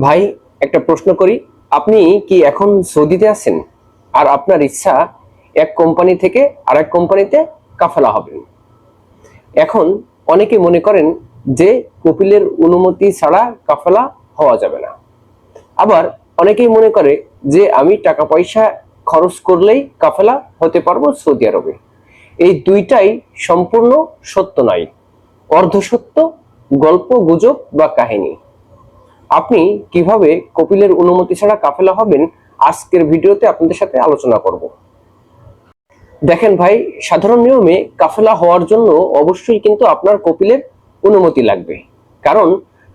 ভাই, একটা প্রশ্ন করি। আপনি কি এখন সৌদিতে আছেন? আর আপনার ইচ্ছা, এক কোম্পানি থেকে আর এক কোম্পানিতে কাফেলা হবেন। এখন অনেকে মনে করেন যে কপিলের অনুমতি ছাড়া কাফেলা হওয়া যাবে না। আবার অনেকেই মনে করে যে আমি টাকা পয়সা খরচ করলেই কাফেলা হতে পারব সৌদি আরবে। এই দুইটাই সম্পূর্ণ সত্য নয়। অর্ধসত্য গল্প, গুজব বা কাহিনী। আপনি কীভাবে কপিলের অনুমতি ছাড়া কাফেলা হবেন, আজকের ভিডিওতে আপনাদের সাথে আলোচনা করব। দেখেন ভাই, সাধারণ নিয়মে কাফেলা হওয়ার জন্য অবশ্যই কিন্তু আপনার কপিলের অনুমতি লাগবে। কারণ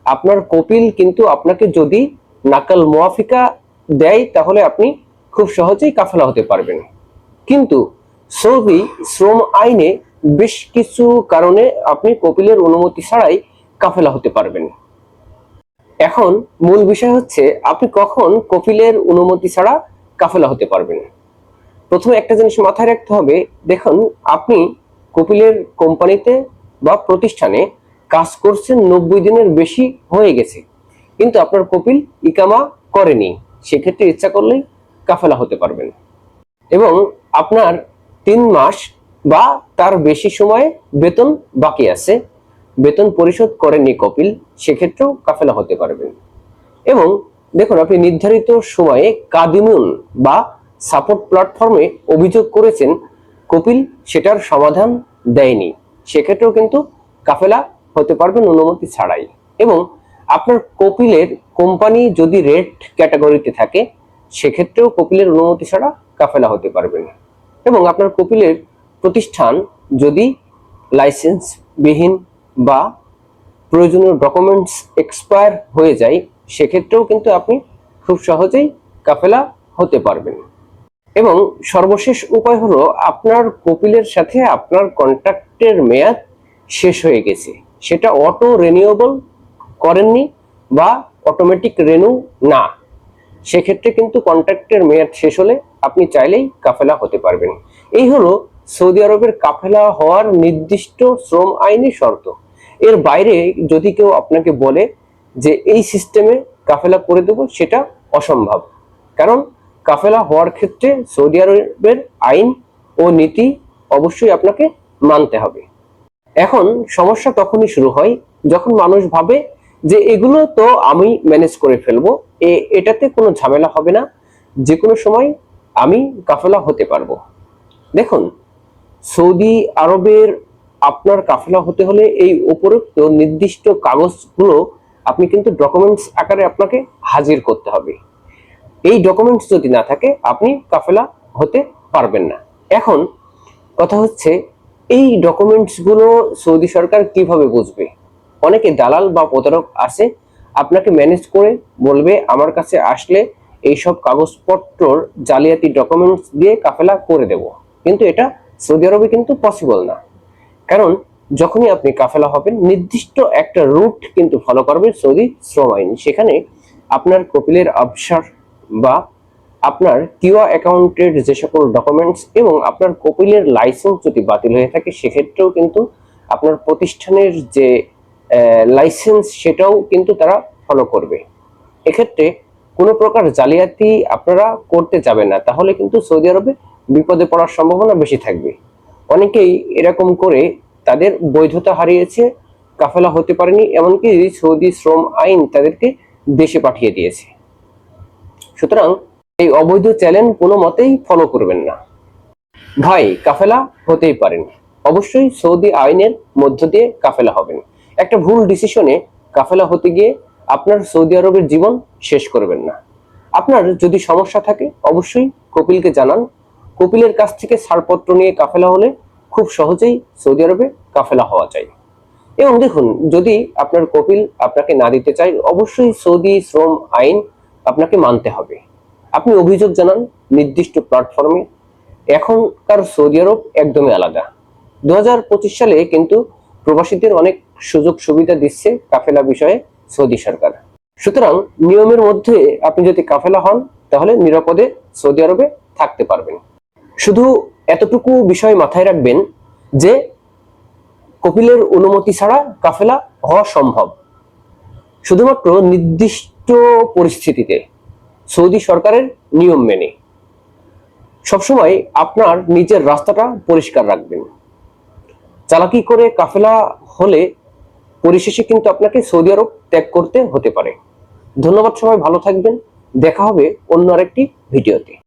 আপনার কপিল কিন্তু আপনাকে যদি নাকাল মোয়াফিকা দেয়, তাহলে আপনি খুব সহজেই কাফেলা হতে পারবেন। কিন্তু সৌদি শ্রম আইনে বেশ কিছু কারণে আপনি কপিলের অনুমতি ছাড়াই কাফেলা হতে পারবেন। এখন মূল বিষয় হচ্ছে, আপনি কখন কপিলের অনুমতি ছাড়া কাফেলা হতে পারবেন। প্রথমে একটা জিনিস মাথায় রাখতে হবে, দেখুন, আপনি কপিলের কোম্পানিতে বা প্রতিষ্ঠানে কাজ করছেন নব্বই দিনের বেশি হয়ে গেছে, কিন্তু আপনার কপিল ইকামা করেনি। সেক্ষেত্রে ইচ্ছা করলেই কাফেলা হতে পারবেন। এবং আপনার তিন মাস বা তার বেশি সময় বেতন বাকি আছে। বেতন পরিশোধ করেননি কপিল, সেক্ষেত্রেও কাফেলা হতে পারবেন। এবং দেখুন, আপনি নির্ধারিত সময়ে কাদিমুন বা সাপোর্ট প্ল্যাটফর্মে অভিযোগ করেছেন, কপিল সেটার সমাধান দেয়নি। সেক্ষেত্রেও কিন্তু কাফেলা হতে পারবেন অনুমতি ছাড়াই। এবং আপনার কপিলের কোম্পানি যদি রেড ক্যাটাগরিতে থাকে, সেক্ষেত্রেও কপিলের অনুমতি ছাড়া কাফেলা হতে পারবেন। এবং আপনার কপিলের প্রতিষ্ঠান যদি লাইসেন্স বিহীন বা প্রয়োজনীয় ডকুমেন্টস এক্সপায়ার হয়ে যায়, সেক্ষেত্রেও কিন্তু আপনি খুব সহজেই কাফেলা হতে পারবেন। এবং সর্বশেষ উপায় হলো আপনার কপিলের সাথে আপনার কন্ট্রাক্টের মেয়াদ শেষ হয়ে গেছে। সেটা অটো রিনিউয়েবল করেননি বা অটোমেটিক রেনু না। সেক্ষেত্রে কিন্তু কন্ট্রাক্টের মেয়াদ শেষ হলে আপনি চাইলেই কাফেলা হতে পারবেন। এই হলো সৌদি আরবের কাফেলা হওয়ার নির্দিষ্ট শ্রম আইনি শর্ত। এর বাইরে যদি কেউ আপনাকে বলে যে এই সিস্টেমে কাফেলা করে দেব, সেটা অসম্ভব। কারণ কাফেলা হওয়ার ক্ষেত্রে সৌদি আরবের আইন ও নীতি অবশ্যই আপনাকে মানতে হবে। এখন সমস্যা তখনই শুরু হয় যখন মানুষ ভাবে যে এগুলো তো আমি ম্যানেজ করে ফেলব, এ- এটাতে কোনো ঝামেলা হবে না, যে কোনো সময় আমি কাফেলা হতে পারব। দেখুন, সৌদি আরবের আপনার কাফেলা হতে হলে এই উপরোক্ত নির্দিষ্ট কাগজগুলো আপনি কিন্তু ডকুমেন্টস আকারে আপনাকে হাজির করতে হবে। এই ডকুমেন্টস যদি না থাকে, আপনি কাফেলা হতে পারবেন না। এখন কথা হচ্ছে, এই ডকুমেন্টসগুলো সৌদি সরকার কীভাবে বুঝবে? অনেকে দালাল বা প্রতারক আছে, আপনাকে ম্যানেজ করে বলবে, আমার কাছে আসলে এইসব কাগজপত্রর জালিয়াতি ডকুমেন্টস দিয়ে কাফেলা করে দেব। কিন্তু এটা সৌদি আরবে কিন্তু পসিবল না। কারণ যখনই আপনি কাফেলা হবেন, নির্দিষ্ট একটা রুট কিন্তু ফলো করবে সৌদি শ্রম আইন। সেখানে আপনার কপিলের অবসর বা আপনার কিউআ অ্যাকাউন্টের যে সকল ডকুমেন্টস এবং আপনার কপিলের লাইসেন্স যদি বাতিল হয়ে থাকে, সেক্ষেত্রেও কিন্তু আপনার প্রতিষ্ঠানের যে লাইসেন্স সেটাও কিন্তু তারা ফলো করবে। এক্ষেত্রে কোনো প্রকার জালিয়াতি আপনারা করতে যাবেন না। তাহলে কিন্তু সৌদি আরবে বিপদে পড়ার সম্ভাবনা বেশি থাকবে। অনেকেই এরকম করে তাদের বৈধতা হারিয়েছে, কাফেলা হতে পারেনি, এমনকি সৌদি শ্রম আইন তাদেরকে দেশে পাঠিয়ে দিয়েছে। সুতরাং এই অবৈধ চ্যালেঞ্জ কোনো মতেই ফলো করবেন না। ভাই, কাফেলা হতেই পারেন। অবশ্যই সৌদি আইনের মধ্য দিয়ে কাফেলা হবেন। একটা ভুল ডিসিশনে কাফেলা হতে গিয়ে আপনার সৌদি আরবের জীবন শেষ করবেন না। আপনার যদি সমস্যা থাকে, অবশ্যই কপিলকে জানান। কপিলের কাছ থেকে ছাড়পত্র নিয়ে কাফেলা হলে খুব সহজেই সৌদি আরবে কাফেলা হওয়া যায়। এবং দেখুন, যদি আপনার কপিল আপনাকে না দিতে চায়, অবশ্যই সৌদি শ্রম আইন আপনাকে মানতে হবে। আপনি অভিযোগ জানান নির্দিষ্ট প্ল্যাটফর্মে এখনকার সৌদি আরব একদমই আলাদা। দু হাজার পঁচিশ সালে কিন্তু প্রবাসীদের অনেক সুযোগ সুবিধা দিচ্ছে কাফেলা বিষয়ে সৌদি সরকার। সুতরাং নিয়মের মধ্যে আপনি যদি কাফেলা হন, তাহলে নিরাপদে সৌদি আরবে থাকতে পারবেন। শুধু এতটুকু বিষয় মাথায় রাখবেন যে কপিলের অনুমতি ছাড়া কাফেলা হওয়া সম্ভব। শুধুমাত্র নির্দিষ্ট পরিস্থিতিতে সৌদি সরকারের নিয়ম মেনে। সবসময় আপনার নিজের রাস্তাটা পরিষ্কার রাখবেন। চালাকি করে কাফেলা হলে পরিশেষে কিন্তু আপনাকে সৌদি আরব ত্যাগ করতে হতে পারে। ধন্যবাদ সবাই, ভালো থাকবেন। দেখা হবে অন্য আরেকটি ভিডিওতে।